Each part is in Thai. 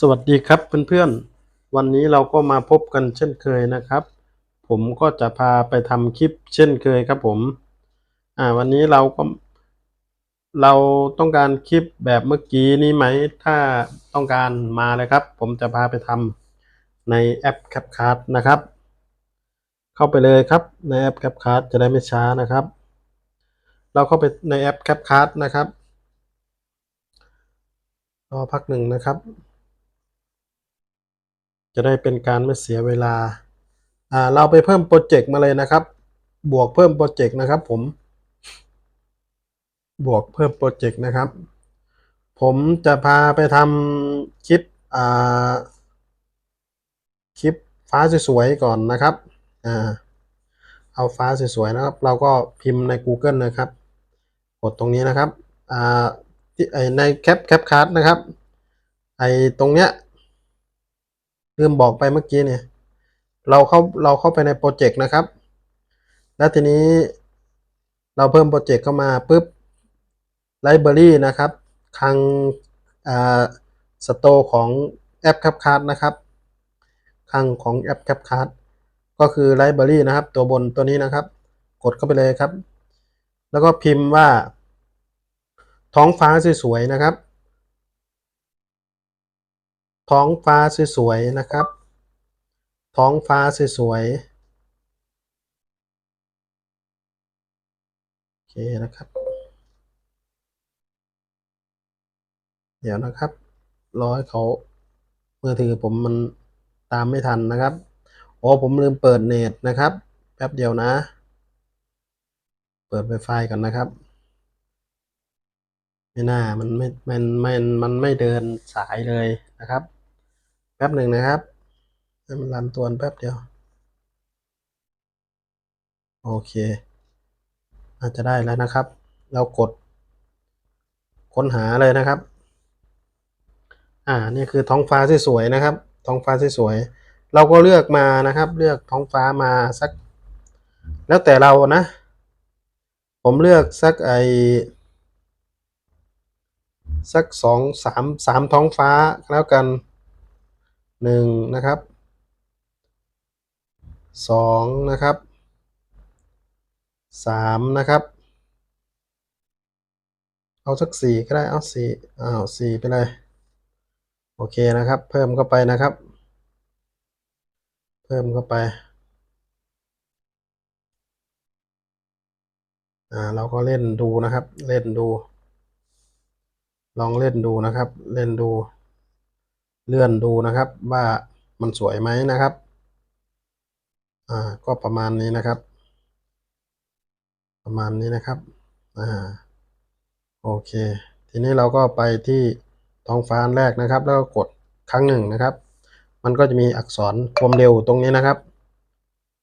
สวัสดีครับเพื่อนๆ วันนี้เราก็มาพบกันเช่นเคยนะครับ ผมก็จะพาไปทำคลิปเช่นเคยครับผมอ่าวันนี้เราก็ เราต้องการคลิปแบบเมื่อกี้นี้ไหม ถ้าต้องการมาเลยครับ ผมจะพาไปทำในแอป CapCut นะครับ เข้าไปเลยครับในแอป CapCut จะได้ไม่ช้านะครับ เราเข้าไปในแอป CapCut นะครับรอพักหนึ่งนะครับ จะได้เป็นการไม่เสียเวลาอ่าเราไปเพิ่มโปรเจกต์มาเลยนะครับ บวกเพิ่มโปรเจกต์นะครับ ผม บวกเพิ่มโปรเจกต์นะครับ ผมจะพาไปทำคลิปอ่าคลิปฟ้าสวยๆก่อนนะครับอ่าเอาฟ้าสวยๆนะครับ เราก็พิมพ์ใน Google นะครับ กดตรงนี้นะครับอ่าที่ไอในแคปแคปคัสนะครับ ไอตรงเนี้ย ลืมบอกไปเมื่อกี้เนี่ย เราเข้าเราเข้าไปในโปรเจกต์นะครับ แล้วทีนี้เราเพิ่มโปรเจกต์เข้ามาปุ๊บไลบรารีนะครับคลังอ่าสโตของแอป CapCut นะครับคลังของแอป CapCut ก็คือไลบรารีนะครับ ตัวบนตัวนี้นะครับ กดเข้าไปเลยครับ แล้วก็พิมพ์ว่า ท้องฟ้าสวยๆนะครับ ท้องฟ้าสวยๆนะครับ ท้องฟ้าสวยๆโอเคนะครับ เดี๋ยวนะครับรอให้เขามือถือผมมันตามไม่ทันนะครับโอ้ผมลืมเปิดเน็ตนะครับ แป๊บเดียวนะ เปิดไวไฟก่อนนะครับ ไม่น่ามันไม่มันมันมันไม่เดินสายเลยนะครับ แป๊บหนึ่งนะครับให้มันรันตัวแป๊บเดียว โอเคอาจจะได้แล้วนะครับ เรากด ค้นหาเลยนะครับ อ่านี่คือท้องฟ้าสวยๆนะครับ ท้องฟ้าสวยๆเราก็เลือกมานะครับ เลือกท้องฟ้ามาสัก แล้วแต่เรานะ ผมเลือกสักไอสักสองสามสามท้องฟ้าแล้วกัน หนึ่งนะครับสองนะครับสามนะครับ เอาสักสี่ก็ได้ เอาสี่อ้าวสี่ไปเลย โอเคนะครับ เพิ่มเข้าไปนะครับ เพิ่มเข้าไปอ่าเราก็เล่นดูนะครับ เล่นดู ลองเล่นดูนะครับ เล่นดู เลื่อนดูนะครับว่ามันสวยไหมนะครับ อ่า ก็ประมาณนี้นะครับ ประมาณนี้นะครับ อ่า โอเค ทีนี้เราก็ไปที่ท้องฟ้าแรกนะครับ แล้วก็กดครั้งหนึ่งนะครับ มันก็จะมีอักษรความเร็วตรงนี้นะครับ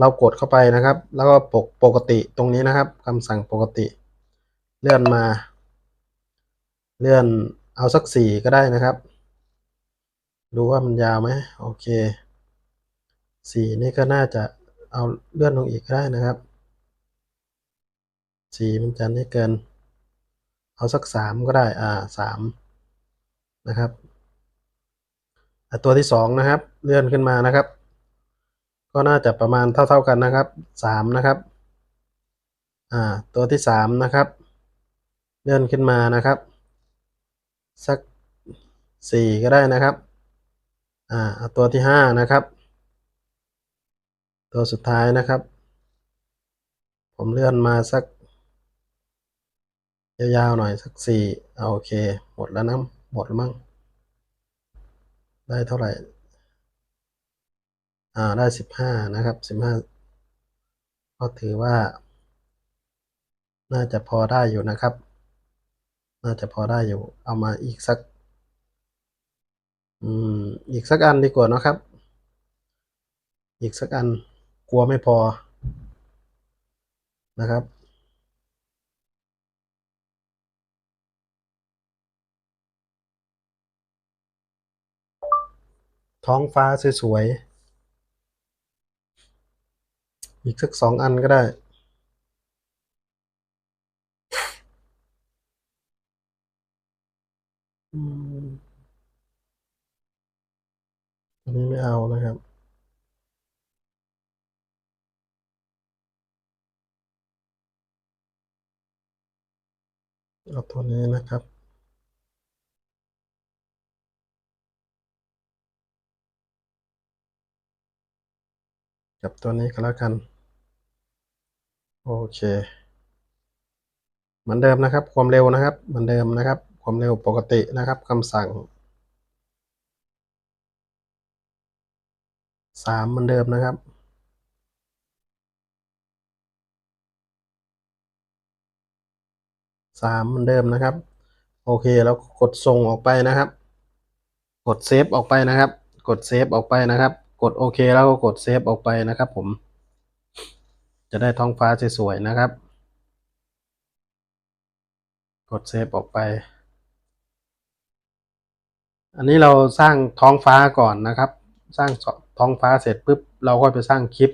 เรากดเข้าไปนะครับ แล้วก็ปกปกติตรงนี้นะครับคำสั่งปกติ เลื่อนมา เลื่อนเอาสักสี่ก็ได้นะครับ ดูว่ามันยาวไหมโอเคสี่นี่ก็น่าจะเอาเลื่อนลงอีกได้นะครับสี่มันจะไม่เกิน เอาสักสามก็ได้อ่าสามนะครับตัวที่สองนะครับ เลื่อนขึ้นมานะครับ ก็น่าจะประมาณเท่าๆกันนะครับสามนะครับอ่าตัวที่สามนะครับ เลื่อนขึ้นมานะครับ สักสี่ก็ได้นะครับ อ่าตัวที่ห้านะครับ ตัวสุดท้ายนะครับ ผมเลื่อนมาสัก ยาวๆหน่อยสักสี่โอเค หมดแล้วนะหมดแล้วมั้งได้เท่าไหร่ อ่าได้สิบห้านะครับสิบห้าก็ถือว่า น่าจะพอได้อยู่นะครับ น่าจะพอได้อยู่ เอามาอีกสัก อืมอีกสักอันดีกว่านะครับ อีกสักอันกลัวไม่พอนะครับ ท้องฟ้าสวยๆอีกสักสองอันก็ได้ นี้ไม่เอานะครับเอาตัวนี้นะครับ กับตัวนี้ก็แล้วกัน โอเค เหมือนเดิมนะครับ ความเร็วนะครับ เหมือนเดิมนะครับ ความเร็วปกตินะครับคำสั่ง สามเหมือนเดิมนะครับ สามเหมือนเดิมนะครับ โอเคแล้วกดส่งออกไปนะครับ กดเซฟออกไปนะครับ กดเซฟออกไปนะครับ กดโอเคแล้วก็กดเซฟออกไปนะครับ ผม จะได้ท้องฟ้าสวยๆนะครับ กดเซฟออกไปอันนี้เราสร้างท้องฟ้าก่อนนะครับ สร้าง ท้องฟ้าเสร็จปุ๊บเราก็ไปสร้างคลิป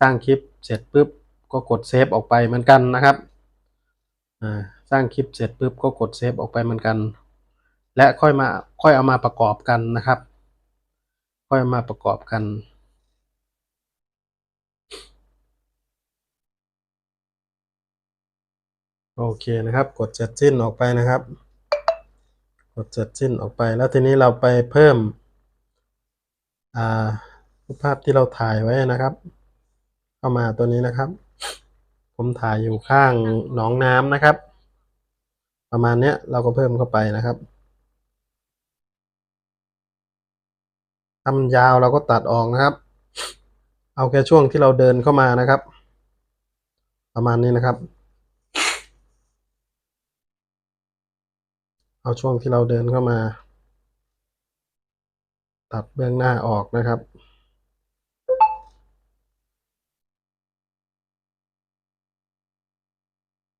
สร้างคลิปเสร็จปุ๊บก็กดเซฟออกไปเหมือนกันนะครับสร้างคลิปเสร็จปุ๊บก็กดเซฟออกไปเหมือนกัน และค่อยมาค่อยเอามาประกอบกันนะครับ ค่อยเอามาประกอบกันโอเคนะครับ กดเสร็จสิ้นออกไปนะครับ กดเสร็จสิ้นออกไปแล้วทีนี้เราไปเพิ่มอ่า ภาพที่เราถ่ายไว้นะครับ เข้ามาตัวนี้นะครับ ผมถ่ายอยู่ข้างหนองน้ำนะครับ ประมาณเนี้ยเราก็เพิ่มเข้าไปนะครับถ้ามันยาวเราก็ตัดออกนะครับ เอาแค่ช่วงที่เราเดินเข้ามานะครับ ประมาณนี้นะครับ เอาช่วงที่เราเดินเข้ามา ตัดเบื้องหน้าออกนะครับ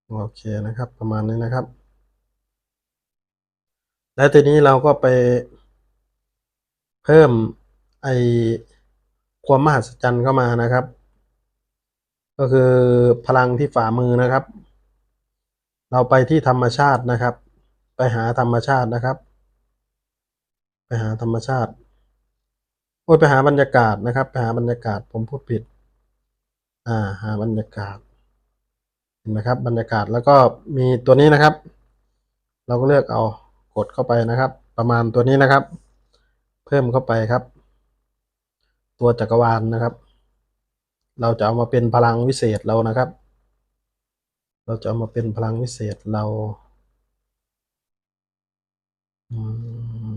โอเคนะครับ ประมาณนี้นะครับ และทีนี้เราก็ไปเพิ่มไอความมหัศจรรย์เข้ามานะครับ ก็คือพลังที่ฝ่ามือนะครับ เราไปที่ธรรมชาตินะครับ ไปหาธรรมชาตินะครับ ไปหาธรรมชาติโอ้ยไปหาบรรยากาศนะครับ ไปหาบรรยากาศผมพูดผิด อ่า หาบรรยากาศ นไหมครับ บรรยากาศแล้วก็มีตัวนี้นะครับ เราก็เลือกเอากดเข้าไปนะครับ ประมาณตัวนี้นะครับ เพิ่มเข้าไปครับ ตัวจักรวาลนะครับ เราจะเอามาเป็นพลังวิเศษเรานะครับ เราจะเอามาเป็นพลังวิเศษเราอื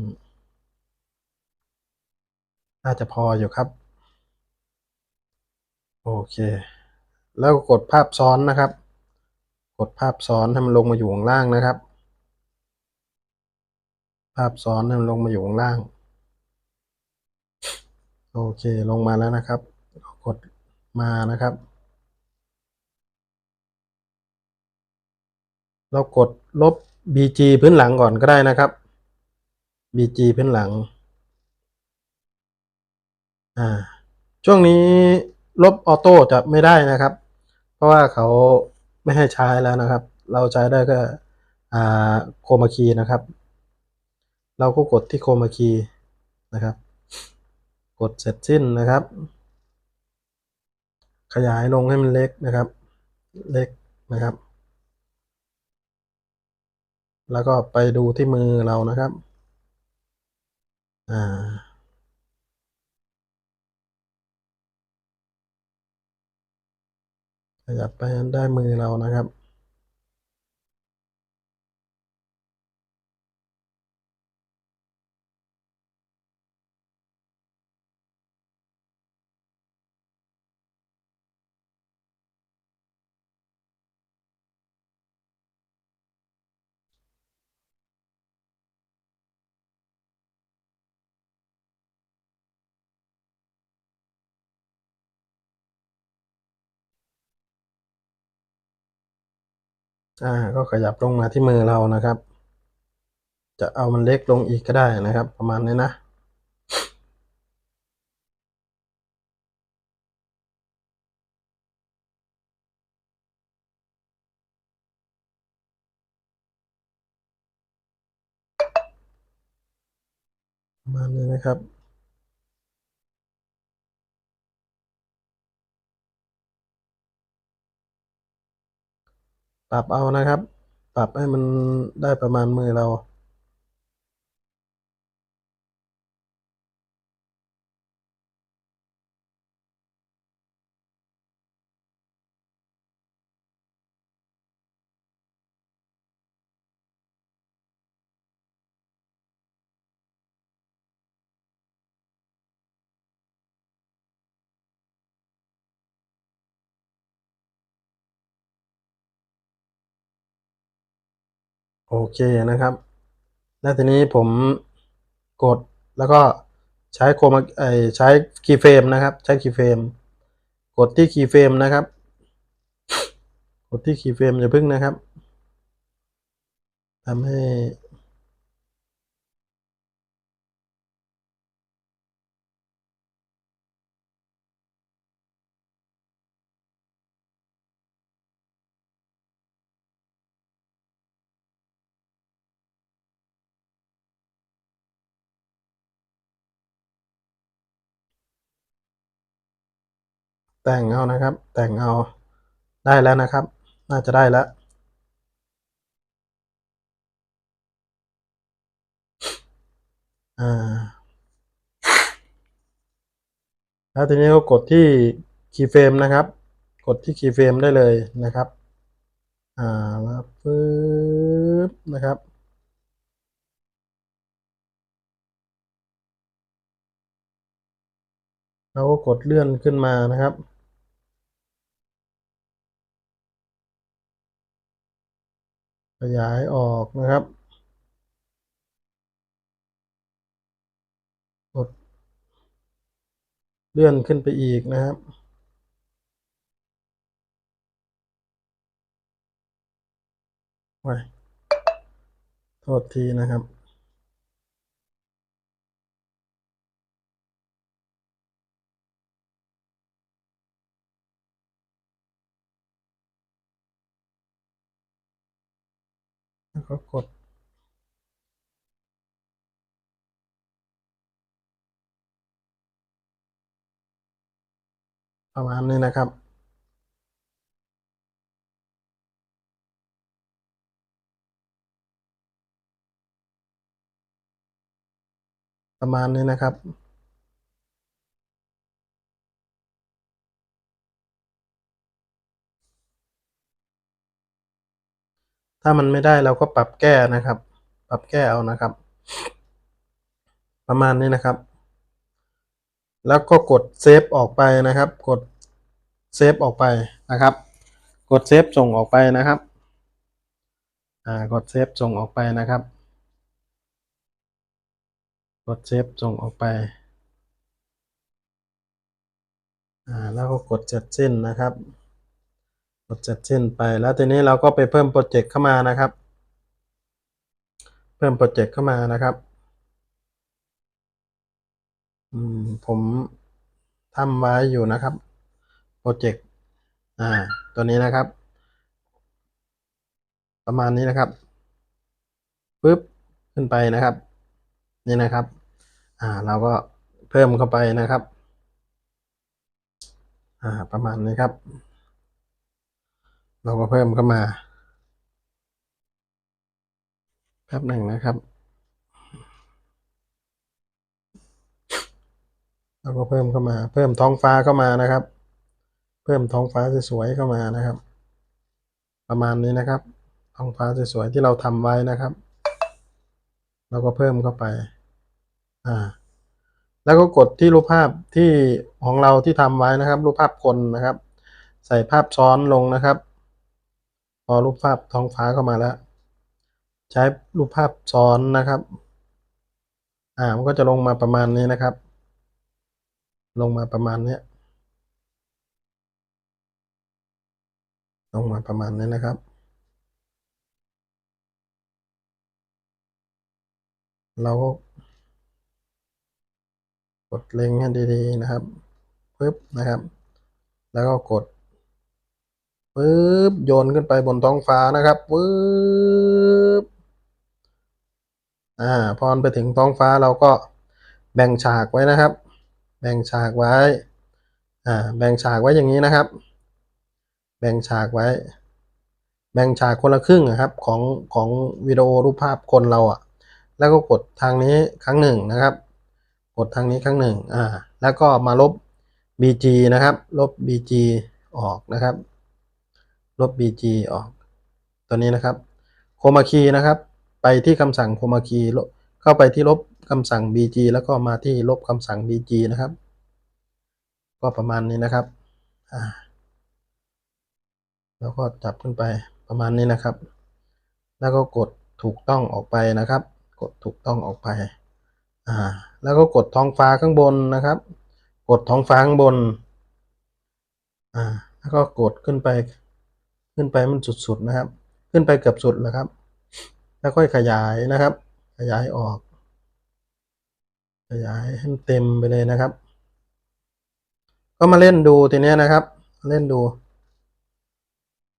มน่าจะพออยู่ครับ โอเค แล้วกดภาพซ้อนนะครับ กดภาพซ้อนให้มันลงมาอยู่ข้างล่างนะครับ ภาพซ้อนให้มันลงมาอยู่ข้างล่าง โอเคลงมาแล้วนะครับ กดมานะครับ เรากดลบ BG พื้นหลังก่อนก็ได้นะครับ BG พื้นหลัง อ่า ช่วงนี้ลบออโต้จะไม่ได้นะครับ เพราะว่าเขา ไม่ให้ใช้แล้วนะครับ เราใช้ได้ก็โคมาคีนะครับ เราก็กดที่โคมาคีนะครับ กดเสร็จสิ้นนะครับ ขยายลงให้มันเล็กนะครับ เล็กนะครับ แล้วก็ไปดูที่มือเรานะครับ อ่า ขยับไปได้มือเรานะครับ อ่าก็ขยับลงมาที่มือเรานะครับ จะเอามันเล็กลงอีกก็ได้นะครับ ประมาณนี้นะประมาณนี้นะครับ ปรับเอานะครับ ปรับให้มันได้ประมาณมือเรา โอเคนะครับ แล้วทีนี้ผมกดแล้วก็ใช้โคมาไอใช้คีย์เฟรมนะครับ ใช้คีย์เฟรมกดที่คีย์เฟรมนะครับ กดที่คีย์เฟรมอย่าพึ่งนะครับทำให้ แต่งเอานะครับ แต่งเอาได้แล้วนะครับ น่าจะได้แล้วอ่าแล้วทีนี้ก็กดที่คีย์เฟรมนะครับ กดที่คีย์เฟรมได้เลยนะครับ อ่าแล้วปึ๊บนะครับ เราก็กดเลื่อนขึ้นมานะครับ ขยายออกนะครับ กด เลื่อนขึ้นไปอีกนะครับ ไว้โทษทีนะครับ แล้วก็กด ประมาณนี้นะครับประมาณนี้นะครับ ถ้ามันไม่ได้เราก็ปรับแก้นะครับ ปรับแก้เอานะครับ ประมาณนี้นะครับ แล้วก็กดเซฟออกไปนะครับ กดเซฟออกไปนะครับ กดเซฟส่งออกไปนะครับอ่ากดเซฟส่งออกไปนะครับ กดเซฟส่งออกไปอ่าแล้วก็กดเจ็ดสิ้นนะครับ กดเจ็ดสิ้นไปแล้วทีนี้เราก็ไปเพิ่มโปรเจกต์เข้ามานะครับ เพิ่มโปรเจกต์เข้ามานะครับผมทำไว้อยู่นะครับโปรเจกต์อ่าตัวนี้นะครับ ประมาณนี้นะครับปึ๊บขึ้นไปนะครับ นี่นะครับ อ่าเราก็เพิ่มเข้าไปนะครับ อ่าประมาณนี้ครับ เราก็เพิ่มเข้ามาแป๊บหนึ่งนะครับ เราก็เพิ่มเข้ามา เพิ่มท้องฟ้าเข้ามานะครับ เพิ่มท้องฟ้าสวยๆเข้ามานะครับ ประมาณนี้นะครับ ท้องฟ้าสวยๆที่เราทำไว้นะครับ เราก็เพิ่มเข้าไป อ่า แล้วก็กดที่รูปภาพที่ของเราที่ทำไว้นะครับ รูปภาพคนนะครับ ใส่ภาพซ้อนลงนะครับ พอรูปภาพท้องฟ้าเข้ามาแล้ว ใช้รูปภาพซ้อนนะครับ อ่ามันก็จะลงมาประมาณนี้นะครับ ลงมาประมาณนี้ลงมาประมาณนี้นะครับ เราก็กดเล็งให้ดีๆนะครับปึ๊บนะครับ แล้วก็กด ปึ๊บโยนขึ้นไปบนท้องฟ้านะครับปึ๊บอ่าพอไปถึงท้องฟ้าเราก็แบ่งฉากไว้นะครับ แบ่งฉากไว้อ่าแบ่งฉากไว้อย่างนี้นะครับ แบ่งฉากไว้ แบ่งฉากคนละครึ่งอะครับของของวิดีโอรูปภาพคนเราอะ แล้วก็กดทางนี้ครั้งหนึ่งนะครับ กดทางนี้ครั้งหนึ่งอ่าแล้วก็มาลบ bg นะครับ ลบ bg ออกนะครับ ลบ bg ออก ตัวนี้นะครับโคมาคีนะครับ ไปที่คำสั่งโคมาคีเข้าไปที่ลบคำสั่ง bg แล้วก็มาที่ลบคำสั่ง bg นะครับ ก็ประมาณนี้นะครับแล้วก็จับขึ้นไปประมาณนี้นะครับ แล้วก็กดถูกต้องออกไปนะครับ กดถูกต้องออกไปอ่าแล้วก็กดท้องฟ้าข้างบนนะครับ กดท้องฟ้าข้างบนอ่าแล้วก็กดขึ้นไป ขึ้นไปมันสุดๆนะครับ ขึ้นไปเกือบสุดแล้วครับ แล้วค่อยขยายนะครับ ขยายออก ขยายให้เต็มไปเลยนะครับ ก็มาเล่นดูทีเนี้ยนะครับ เล่นดู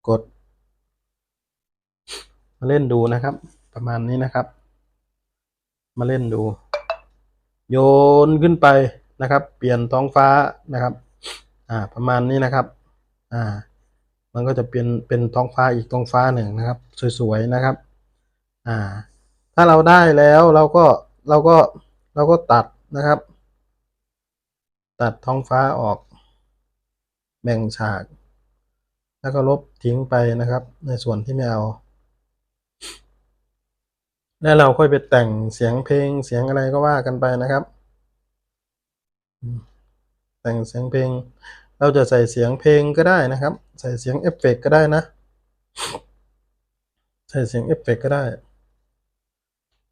กด มาเล่นดูนะครับ ประมาณนี้นะครับ มาเล่นดู โยนขึ้นไปนะครับ เปลี่ยนท้องฟ้านะครับ อ่า ประมาณนี้นะครับ อ่า มันก็จะเป็นเป็นท้องฟ้าอีกท้องฟ้าหนึ่งนะครับ สวยๆนะครับ อ่า ถ้าเราได้แล้วเราก็เราก็เราก็ตัดนะครับ ตัดท้องฟ้าออกแบ่งฉาก แล้วก็ลบทิ้งไปนะครับ ในส่วนที่ไม่เอาแล้วเราค่อยไปแต่งเสียงเพลงเสียงอะไรก็ว่ากันไปนะครับ แต่งเสียงเพลง เราจะใส่เสียงเพลงก็ได้นะครับ ใส่เสียงเอฟเฟกต์ก็ได้นะ ใส่เสียงเอฟเฟกต์ก็ได้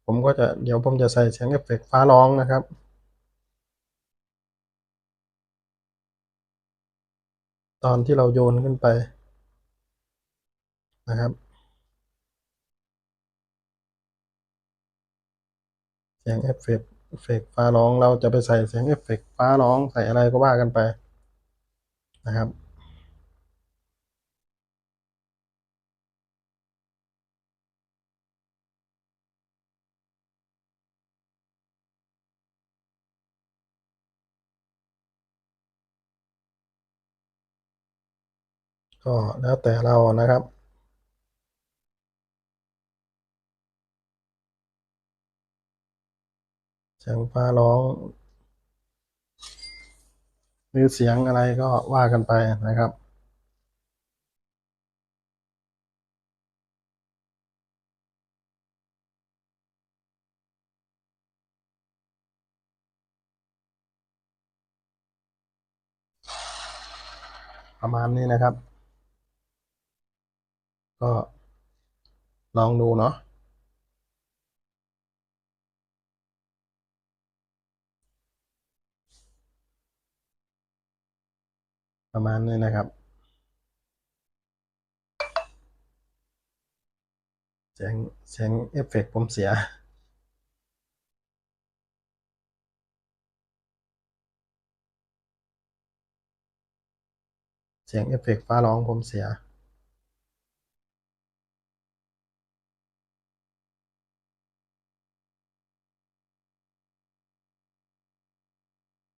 ผมก็จะเดี๋ยวผมจะใส่เสียงเอฟเฟกต์ฟ้าร้องนะครับตอนที่เราโยนขึ้นไปนะครับ เสียงเอฟเฟกต์เอฟเฟกต์ฟ้าร้องเราจะไปใส่เสียงเอฟเฟกต์ฟ้าร้องใส่อะไรก็ว่ากันไป นะครับก็แล้วแต่เรานะครับ เสียงฟ้าร้อง รือเสียงอะไรก็ว่ากันไปนะครับประมาณนี้นะครับ ก็ลองดูเนาะ ประมาณนี้นะครับ เสียงเสียงเอฟเฟกต์ผมเสีย เสียงเอฟเฟกต์ฟ้าร้องผมเสีย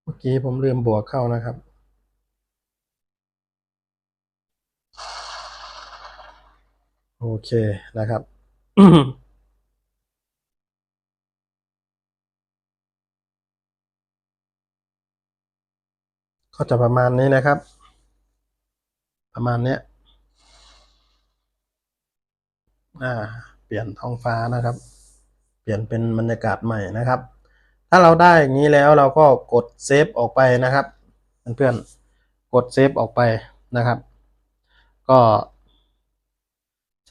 เมื่อกี้ผมลืมบวกเข้านะครับ โอเคนะครับก็จะประมาณนี้นะครับ ประมาณเนี้ยอ่า เปลี่ยนท้องฟ้านะครับ เปลี่ยนเป็นบรรยากาศใหม่นะครับ ถ้าเราได้อย่างนี้แล้วเราก็กดเซฟออกไปนะครับเพื่อนๆกดเซฟออกไปนะครับ ก็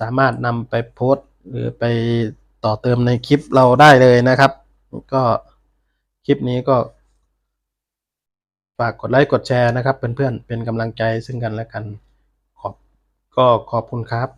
สามารถนำไปโพสต์หรือไปต่อเติมในคลิปเราได้เลยนะครับ ก็คลิปนี้ก็ ฝากกดไลค์กดแชร์นะครับเพื่อนๆเป็นกำลังใจซึ่งกันและกันขอบก็ขอบคุณครับ